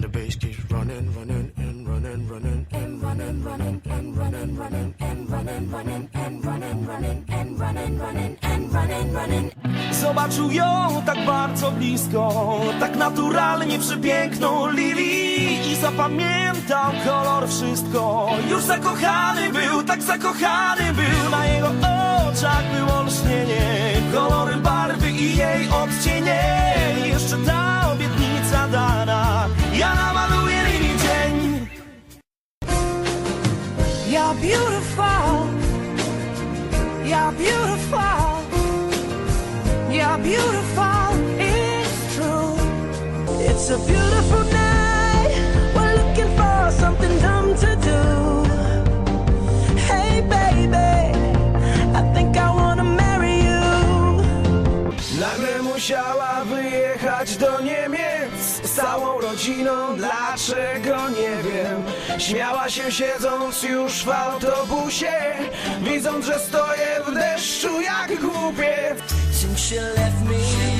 the bass keeps running, running, and running, running, and running, running, and running, running, and running, running, and running, running, and running, running, and running, running. Zobaczył ją tak bardzo blisko, tak naturalnie przepiękną Lili i zapamiętał kolor wszystko. Już zakochany był, tak zakochany był, na jego oczach było lśnienie, You're beautiful. You're beautiful. You're beautiful. It's true. It's a beautiful night. We're looking for something dumb to do. Hey, baby. I think I wanna marry you. Nagle musiała wyjechać do Niemiec z całą rodziną, dlaczego nie wiem. Śmiała się siedząc już w autobusie, widząc, że stoję w deszczu jak you left me,